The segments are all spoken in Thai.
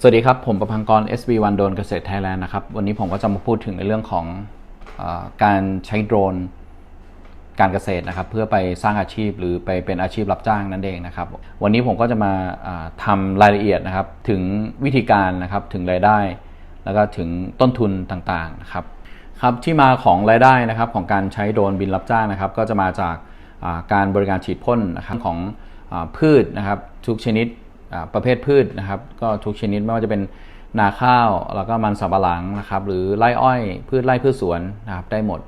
สวัสดีครับ ผมประพังกร SB1 โดรนเกษตรไทยแลนด์นะครับ วันนี้ผมก็จะมาพูดถึงในเรื่องของอการใช้โดรนการเกษตรนะครับ เพื่อไปสร้างอาชีพหรือไปเป็นอาชีพรับจ้างนั่นเองนะครับ วันนี้ผมก็จะมาอ่าทำรายละเอียดนะครับ ถึงวิธีการนะครับถึงรายได้ แล้วก็ถึงต้นทุนต่างๆนะครับครับที่มาของรายได้นะครับของการใช้โดรนบินรับจ้างนะครับ ก็จะมาจากการบริการฉีดพ่นนะครับของอพืชนะครับทุกชนิด ประเภทพืชนะครับก็ทุกชนิดไม่ว่าจะเป็นนาข้าวแล้วก็มันสำปะหลังนะครับหรือไร่อ้อย พืชไร่พืชสวนนะครับได้หมด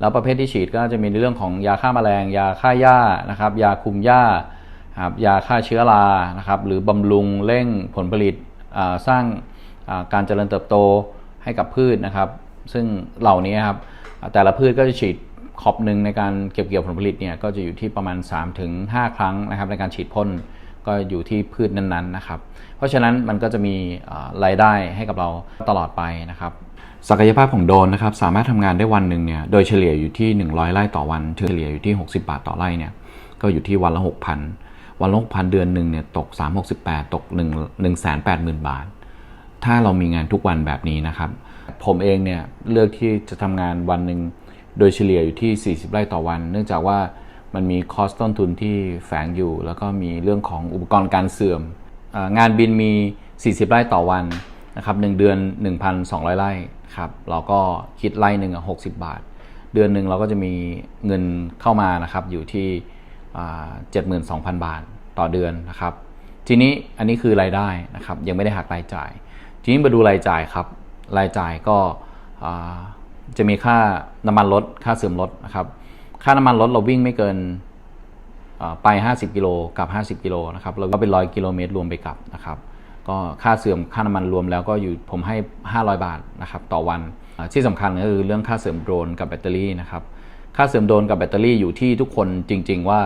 แล้วประเภทที่ฉีดก็จะมีในเรื่องของยาฆ่าแมลง ยาฆ่าหญ้านะครับยาคุมหญ้าครับยาฆ่าเชื้อรานะครับหรือบำรุงเร่งผลผลิตสร้างการเจริญเติบโตให้กับพืชนะครับ ซึ่งเหล่านี้ครับแต่ละพืชก็จะฉีดขอบหนึ่งในการเก็บเกี่ยวผลผลิตเนี่ยก็จะอยู่ที่ประมาณ 3-5 ครั้งนะครับในการฉีดพ่น ก็อยู่ที่พืชนั้นๆนะครับ เพราะฉะนั้นมันก็จะมีรายได้ให้กับเราตลอดไปนะครับศักยภาพของโดนนะครับสามารถทำงานได้วันหนึ่งเนี่ยโดยเฉลี่ยอยู่ที่ 100 ไร่ต่อวันถึงเฉลี่ยอยู่ที่ 60 บาทต่อไร่เนี่ยก็อยู่ที่วันละ 6,000 วันละ6,000 เดือนหนึ่งเนี่ยตก 368 ตก 1 1 8 0 0 0บาท ถ้าเรามีงานทุกวันแบบนี้นะครับ ผมเองเนี่ยเลือกที่จะทำงานวันหนึ่งโดยเฉลี่ยอยู่ที่ 40 ไร่ต่อวัน เนื่องจากว่า มันมีคอสต้นทุนที่แฝงอยู่ แล้วก็มีเรื่องของอุปกรณ์การเสื่อมงานบินมี 40 ไร่ต่อวันนะครับหนึ่งเดือน 1,200 ไร่ครับเราก็คิดไร่หนึ่งอะ60บาท เดือนหนึ่งเราก็จะมีเงินเข้ามานะครับอยู่ที่อ่า72,000บาทต่อเดือนนะครับ ทีนี้อันนี้คือรายได้นะครับยังไม่ได้หักรายจ่าย ทีนี้มาดูรายจ่ายครับรายจ่ายก็จะมีค่าน้ำมันรถค่าเสื่อมรถนะครับ ค่าน้ำมันรถเราวิ่งไม่เกินอ่าไป 50 กิโลกับ 50 กิโลนะครับแล้วก็เป็นร้อยกิโลเมตรรวมไปกลับนะครับ ก็ค่าเสื่อมค่าน้ำมันรวมแล้วก็อยู่ผมให้ 500 บาทนะครับต่อวันที่สำคัญก็คือเรื่องค่าเสื่อมโดรนกับแบตเตอรี่นะครับค่าเสื่อมโดรนกับแบตเตอรี่อยู่ที่ทุกคนจริง ๆ ว่า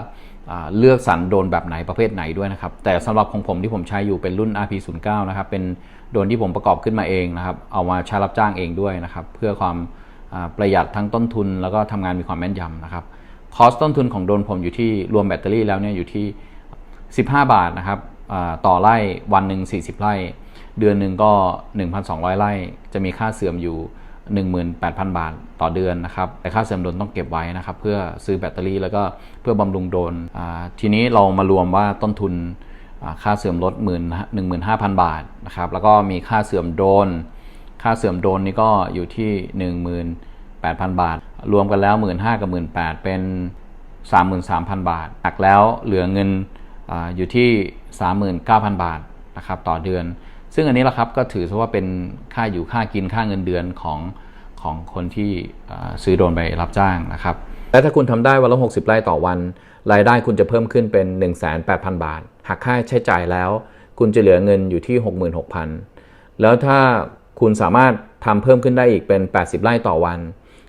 เลือกสรรโดรนแบบไหนประเภทไหนด้วยนะครับ แต่สำหรับของผมที่ผมใช้อยู่เป็นรุ่น RP09 นะครับเป็นโดรนที่ผมประกอบขึ้นมาเองนะครับเอามาใช้รับจ้างเองด้วยนะครับเพื่อความ ประหยัดทั้งต้นทุน แล้วก็ทำงานมีความแม่นยำนะครับคอสต้นทุนของโดรนผมอยู่ที่รวมแบตเตอรี่แล้วเนี่ยอยู่ที่ 15 บาทนะครับต่อไร่วันหนึ่ง40 ไร่ เดือนหนึ่งก็ 1,200 ไร่ จะมีค่าเสื่อมอยู่ 18,000 บาทต่อเดือนนะครับแต่ค่าเสื่อมโดรนต้องเก็บไว้นะครับ เพื่อซื้อแบตเตอรี่แล้วก็เพื่อบำรุงโดรนทีนี้เรามารวมว่าต้นทุนค่าเสื่อมลดหมื่นหนึ่งหมื่นห้าพันบาทนะครับแล้วก็มีค่าเสื่อมโดรน ค่าเสื่อมโดนนี่ก็อยู่ที่ 18,000 บาท รวมกันแล้ว 1 5ื่นกับ 1 8ื่นเป็น 33,000 บาท หักแล้วเหลือเงินออยู่ที่ 39,000 บาทนะครับต่อเดือน ซึ่งอันนี้แหละครับก็ถือว่าเป็นค่าอยู่ค่ากินค่าเงินเดือนของของคนที่ซื้อโดนไปรับจ้างนะครับ และถ้าคุณทำได้วันละ 60 ไร่ต่อวัน รายได้คุณจะเพิ่มขึ้นเป็น 18,000 บาท หักค่าใช้จ่ายแล้ว คุณจะเหลือเงินอยู่ที่ 66,000 แล้วถ้า คุณสามารถทำเพิ่มขึ้นได้อีกเป็น 80 ไร่ต่อวัน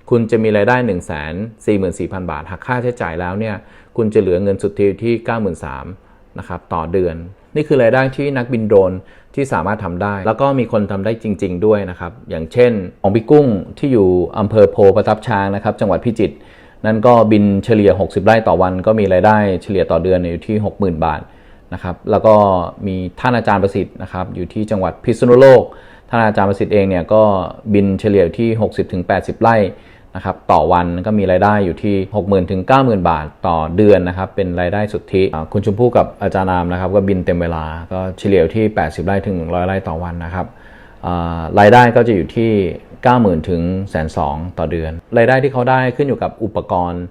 คุณจะมีรายได้ 1 4 4 0 0 0 บาท หักค่าใช้จ่ายแล้วเนี่ยคุณจะเหลือเงินสุทธิอยู่ที่ 93,000นะครับต่อเดือน นี่คือรายได้ที่นักบินโดรนที่สามารถทำได้ แล้วก็มีคนทำได้จริง ๆ ด้วยนะครับ อย่างเช่นของพี่กุ้งที่อยู่อำเภอโพประทับช้างนะครับจังหวัดพิจิตรนั่นก็บินเฉลี่ย 60 ไร่ต่อวัน ก็มีรายได้เฉลี่ยต่อเดือนอยู่ที่ 60,000 บาทนะครับแล้วก็มีท่านอาจารย์ประสิทธิ์นะครับอยู่ที่จังหวัดพิษณุโลก ท่านอาจารย์ประสิทธิ์เองเนี่ยก็บินเฉลี่ยที่ 60-80 ไร่นะครับต่อวันก็มีรายได้อยู่ที่ 60,000ถึง90,000 บาทต่อเดือนนะครับเป็นรายได้สุทธิ คุณชมพู่กับอาจารย์นามนะครับก็บินเต็มเวลาก็เฉลี่ยที่ 80 ไร่ถึง 100 ไร่ต่อวันนะครับรายได้ก็จะอยู่ที่ 90,000 ถึงแสนสองต่อเดือน รายได้ที่เขาได้ขึ้นอยู่กับอุปกรณ์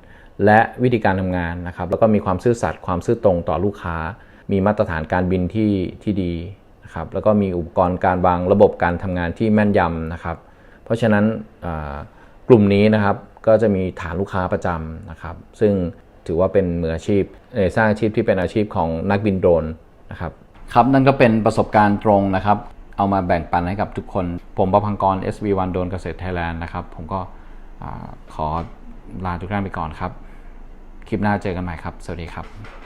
และวิธีการทำงานนะครับแล้วก็มีความซื่อสัตย์ความซื่อตรงต่อลูกค้า มีมาตรฐานการบินที่ที่ดี นะครับแล้วก็มีอุปกรณ์การวางระบบการทำงานที่แม่นยำนะครับ เพราะฉะนั้นกลุ่มนี้นะครับก็จะมีฐานลูกค้าประจำนะครับ ซึ่งถือว่าเป็นมืออาชีพสร้างอาชีพที่เป็นอาชีพของนักบินโดรนนะครับครับนั่นก็เป็นประสบการณ์ตรงนะครับ เอามาแบ่งปันให้กับทุกคน ผมประพังกร SV1 โดรนเกษตรไทยแลนด์นะครับ ผมก็อขอลาทุกท่านไปก่อนครับ คลิปหน้าเจอกันใหม่ครับ สวัสดีครับ